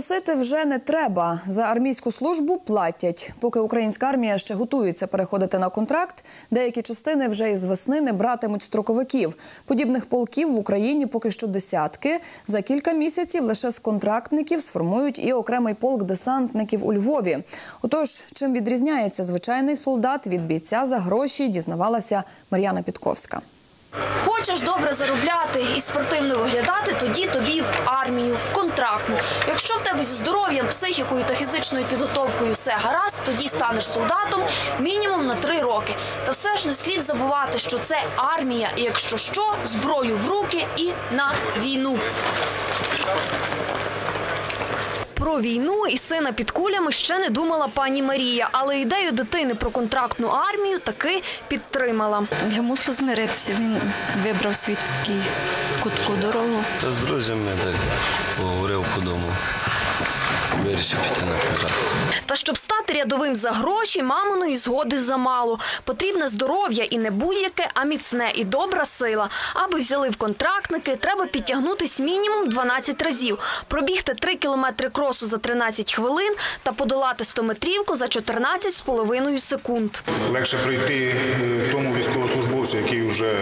Просити вже не треба. За армійську службу платять. Поки українська армія ще готується переходити на контракт, деякі частини вже із весни не братимуть строковиків. Подібних полків в Україні поки що десятки. За кілька місяців лише з контрактників сформують і окремий полк десантників у Львові. Отож, чим відрізняється звичайний солдат від бійця за гроші, дізнавалася Мар'яна Підковська. Хочеш добре заробляти і спортивно виглядати, тоді тобі в армію, в контрактну. Якщо в тебе зі здоров'ям, психікою та фізичною підготовкою все гаразд, тоді станеш солдатом мінімум на три роки. Та все ж не слід забувати, що це армія, і якщо що, зброю в руки і на війну. Про війну і сина під кулями ще не думала пані Марія, але ідею дитини про контрактну армію таки підтримала. Я мушу змиритися. Він вибрав свій такий кутку дорогу. Та з друзями так поговорив по дому. Вирішив піти на контракт. Та щоб стати рядовим за гроші, маминої згоди замало. Потрібне здоров'я і не будь-яке, а міцне і добра сила. Аби взяли в контрактники, треба підтягнутись мінімум 12 разів, пробігти 3 кілометри кросу за 13 хвилин та подолати 100-метрівку за 14,5 секунд. Легше прийти е, тому військовослужбовцю, який вже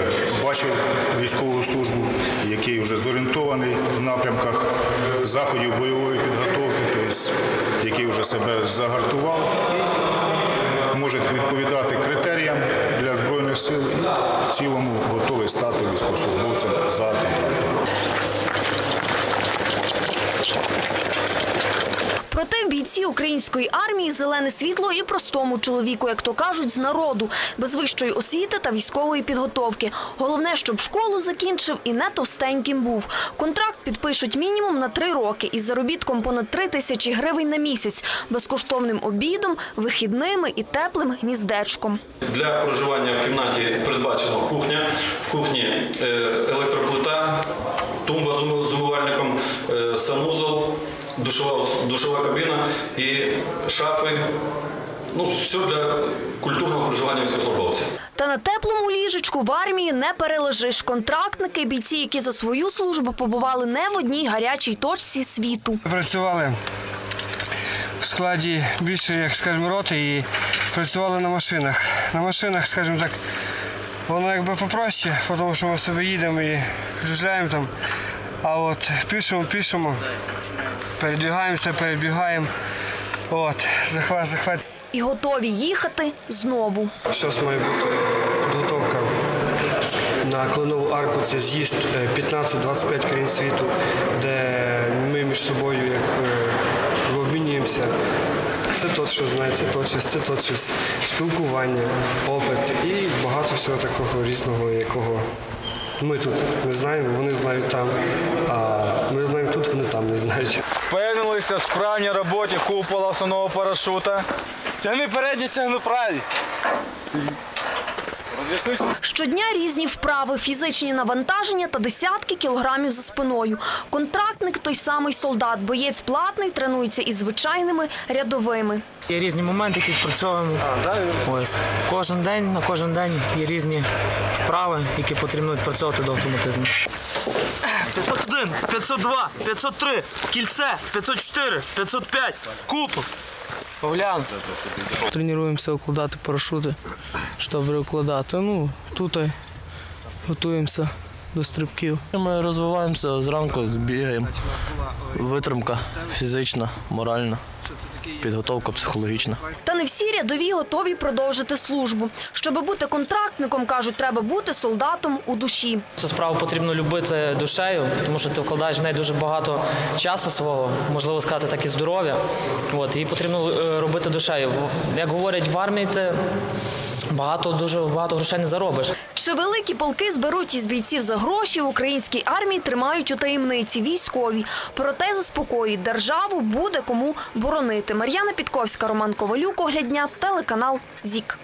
бачив військову службу, який вже зорієнтований в напрямках заходів бойової підготовки, тобто який вже себе загартував, може відповідати критеріям для збройних сил в цілому готовий стати військовослужбовцем за контрактом. Проте в бійці української армії зелене світло і простому чоловіку, як то кажуть, з народу, без вищої освіти та військової підготовки. Головне, щоб школу закінчив і не товстеньким був. Контракт підпишуть мінімум на три роки із заробітком понад три тисячі гривень на місяць, безкоштовним обідом, вихідними і теплим гніздечком. Для проживання в кімнаті передбачена кухня. В кухні е, електроплита, тумба з умив- з умивальником, е, душова, душова кабіна і шафи. Ну, все для культурного проживання військовослужбовця. Та на теплому ліжечку в армії не перележиш. Контрактники, бійці, які за свою службу побували не в одній гарячій точці світу. Працювали в складі більше, як скажімо, роти і працювали на машинах. На машинах, скажімо так, воно якби попроще, тому що ми собі їдемо і кружляємо там. А от пішемо, пішемо, передвігаємося, перебігаємо. От, захват, захват. І готові їхати знову. Зараз має бути підготовка на кленову арку. Це з'їзд е, 15-25 країн світу, де ми між собою як е, обмінюємося. Це тот, що знає, це тот щось, це тот щось. Спілкування, опит і багато всього такого різного, якого ми тут не знаємо, вони знають там, а ми знаємо там не знаю. Впевнилися в справній роботі купола основного парашута. Тягни передній, тягни праві. Щодня різні вправи, фізичні навантаження та десятки кілограмів за спиною. Контрактник той самий солдат, боєць платний, тренується із звичайними рядовими. Є різні моменти, які відпрацьовуємо. Ось кожен день на кожен день є різні вправи, які потрібно відпрацьовувати до автоматизму. 501, 502, 503, кільце, 504, 505, купол. Овлян. Тренуємося укладати парашути, щоб укладати. Ну, тут готуємося до стрибків. Ми розвиваємося зранку, бігаємо. Витримка фізична, моральна, підготовка психологічна. Та не всі рядові готові продовжити службу. Щоби бути контрактником, кажуть, треба бути солдатом у душі. Цю справу потрібно любити душею, тому що ти вкладаєш в неї дуже багато часу свого, можливо сказати, так і здоров'я. От, її потрібно е, робити душею. Як говорять в армії, ти багато дуже багато грошей не заробиш. Чи великі полки зберуть із бійців за гроші в українській армії тримають у таємниці військові. Проте заспокоїть державу, буде кому боронити. Мар'яна Підковська, Роман Ковалюк, Оглядня, телеканал ЗІК.